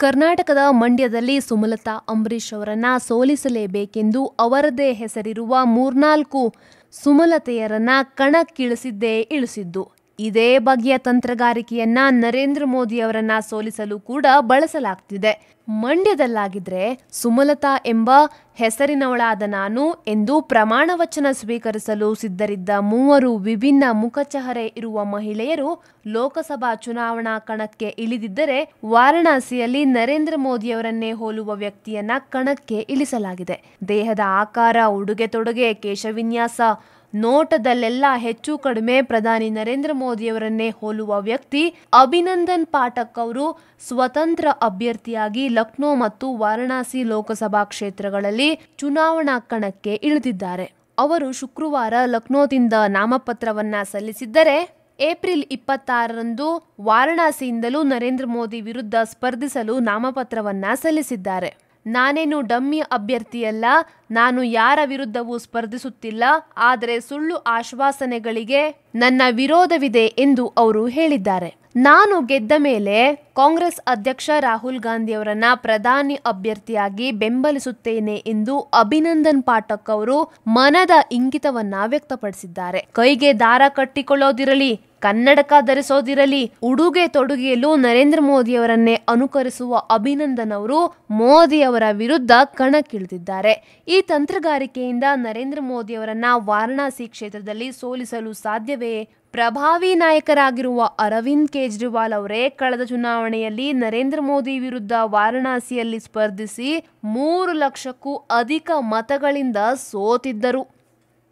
ಕರ್ನಾಟಕದ ಮಂಡ್ಯದಲ್ಲಿ ಸುಮಲತಾ ಅಂಬರೀಶ್ ಅವರನ್ನ ಸೋಲಿಸಲೇಬೇಕೆಂದು ಅವರದೇ ಹೆಸರಿರುವ ಮೂರ್ನಾಲ್ಕು ಸುಮಲತೆಯರನ್ನ ಕಣಕ್ಕಿಳಿಸಿದ್ದೇ ಇಳಿಸಿದ್ದು. ಇದೇ ಬಗೆಯ ತಂತ್ರಗಾರಿಕೆಯನ್ನ ನರೇಂದ್ರ ಮೋದಿ ಅವರನ್ನ ಸೋಲಿಸಲು ಕೂಡ ಬಳಸಲಾಗ್ತಿದೆ. ಮಂಡ್ಯದಲ್ಲಾಗಿದ್ರೆ ಸುಮಲತಾ ಎಂಬ ಹೆಸರಿನವಳಾದ ನಾನು ಎಂದು ಪ್ರಮಾಣ ವಚನ ಸ್ವೀಕರಿಸಲು ಸಿದ್ಧರಿದ್ದ ಮೂವರು ವಿಭಿನ್ನ ಮುಖಚಹರೆ ಇರುವ ಮಹಿಳೆಯರು ಲೋಕಸಭಾ ಚುನಾವಣಾ ಕಣಕ್ಕೆ ಇಳಿದಿದ್ದರೆ ವಾರಣಾಸಿಯಲ್ಲಿ ನರೇಂದ್ರ ಮೋದಿಯವರನ್ನೇ ಹೋಲುವ ವ್ಯಕ್ತಿಯನ್ನ ಕಣಕ್ಕೆ ಇಳಿಸಲಾಗಿದೆ. ದೇಹದ ಆಕಾರ, ಉಡುಗೆ ತೊಡುಗೆ, ಕೇಶವಿನ್ಯಾಸ ನೋಟದಲ್ಲೆಲ್ಲ ಹೆಚ್ಚು ಕಡಿಮೆ ಪ್ರಧಾನಿ ನರೇಂದ್ರ ಮೋದಿಯವರನ್ನೇ ಹೋಲುವ ವ್ಯಕ್ತಿ ಅಭಿನಂದನ್ ಪಾಠಕ್ ಅವರು ಸ್ವತಂತ್ರ ಅಭ್ಯರ್ಥಿಯಾಗಿ ಲಕ್ನೋ ಮತ್ತು ವಾರಣಾಸಿ ಲೋಕಸಭಾ ಕ್ಷೇತ್ರಗಳಲ್ಲಿ ಚುನಾವಣಾ ಕಣಕ್ಕೆ ಇಳಿದಿದ್ದಾರೆ. ಅವರು ಶುಕ್ರವಾರ ಲಕ್ನೋದಿಂದ ನಾಮಪತ್ರವನ್ನ ಸಲ್ಲಿಸಿದ್ದರೆ ಏಪ್ರಿಲ್ ಇಪ್ಪತ್ತಾರರಂದು ವಾರಣಾಸಿಯಿಂದಲೂ ನರೇಂದ್ರ ಮೋದಿ ವಿರುದ್ಧ ಸ್ಪರ್ಧಿಸಲು ನಾಮಪತ್ರವನ್ನ ಸಲ್ಲಿಸಿದ್ದಾರೆ. ನಾನೇನು ಡಮ್ಮಿ ಅಭ್ಯರ್ಥಿಯಲ್ಲ, ನಾನು ಯಾರ ವಿರುದ್ಧವೂ ಸ್ಪರ್ಧಿಸುತ್ತಿಲ್ಲ, ಆದರೆ ಸುಳ್ಳು ಆಶ್ವಾಸನೆಗಳಿಗೆ ನನ್ನ ವಿರೋಧವಿದೆ ಎಂದು ಅವರು ಹೇಳಿದ್ದಾರೆ. ನಾನು ಗೆದ್ದ ಮೇಲೆ ಕಾಂಗ್ರೆಸ್ ಅಧ್ಯಕ್ಷ ರಾಹುಲ್ ಗಾಂಧಿಯವರನ್ನ ಪ್ರಧಾನಿ ಅಭ್ಯರ್ಥಿಯಾಗಿ ಬೆಂಬಲಿಸುತ್ತೇನೆ ಎಂದು ಅಭಿನಂದನ್ ಪಾಠಕ್ ಅವರು ಮನದ ಇಂಗಿತವನ್ನ ವ್ಯಕ್ತಪಡಿಸಿದ್ದಾರೆ. ಕೈಗೆ ದಾರ ಕಟ್ಟಿಕೊಳ್ಳೋದಿರಲಿ ಕನ್ನಡಕ ಧರಿಸೋದಿರಲಿ, ಉಡುಗೆ ತೊಡುಗೆಯಲ್ಲೂ ನರೇಂದ್ರ ಮೋದಿಯವರನ್ನೇ ಅನುಕರಿಸುವ ಅಭಿನಂದನ್ ಅವರು ಮೋದಿಯವರ ವಿರುದ್ಧ ಕಣಕ್ಕಿಳಿದಿದ್ದಾರೆ. ಈ ತಂತ್ರಗಾರಿಕೆಯಿಂದ ನರೇಂದ್ರ ಮೋದಿಯವರನ್ನ ವಾರಣಾಸಿ ಕ್ಷೇತ್ರದಲ್ಲಿ ಸೋಲಿಸಲು ಸಾಧ್ಯವೇ? ಪ್ರಭಾವಿ ನಾಯಕರಾಗಿರುವ ಅರವಿಂದ್ ಕೇಜ್ರಿವಾಲ್ ಅವರೇ ಕಳೆದ ಚುನಾವಣೆಯಲ್ಲಿ ನರೇಂದ್ರ ಮೋದಿ ವಿರುದ್ಧ ವಾರಣಾಸಿಯಲ್ಲಿ ಸ್ಪರ್ಧಿಸಿ ಮೂರು ಲಕ್ಷಕ್ಕೂ ಅಧಿಕ ಮತಗಳಿಂದ ಸೋತಿದ್ದರು.